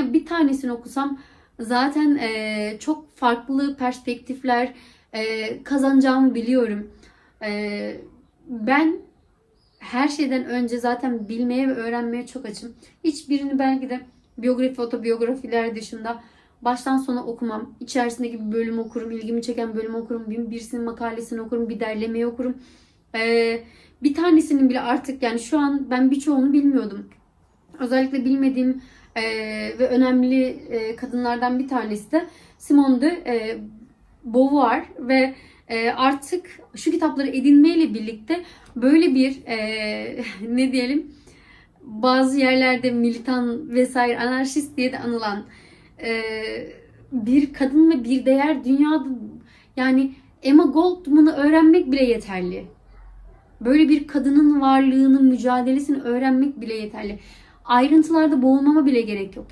ya bir tanesini okusam zaten e, çok farklı perspektifler e, kazanacağımı biliyorum. E, ben her şeyden önce zaten bilmeye ve öğrenmeye çok açım. Hiçbirini belki de biyografi, otobiyografiler dışında baştan sona okumam. İçerisindeki bir bölüm okurum, ilgimi çeken bölüm okurum, bir- birisinin makalesini okurum, bir derlemeyi okurum. Ee, bir tanesinin bile artık yani şu an ben birçoğunu bilmiyordum. Özellikle bilmediğim e, ve önemli e, kadınlardan bir tanesi de Simone de e, Beauvoir ve e, artık şu kitapları edinmeyle birlikte böyle bir e, ne diyelim bazı yerlerde militan vesaire anarşist diye de anılan e, bir kadın ve bir değer dünyada yani Emma Goldman'ı öğrenmek bile yeterli. Böyle bir kadının varlığını, mücadelesini öğrenmek bile yeterli. Ayrıntılarda boğulmama bile gerek yok.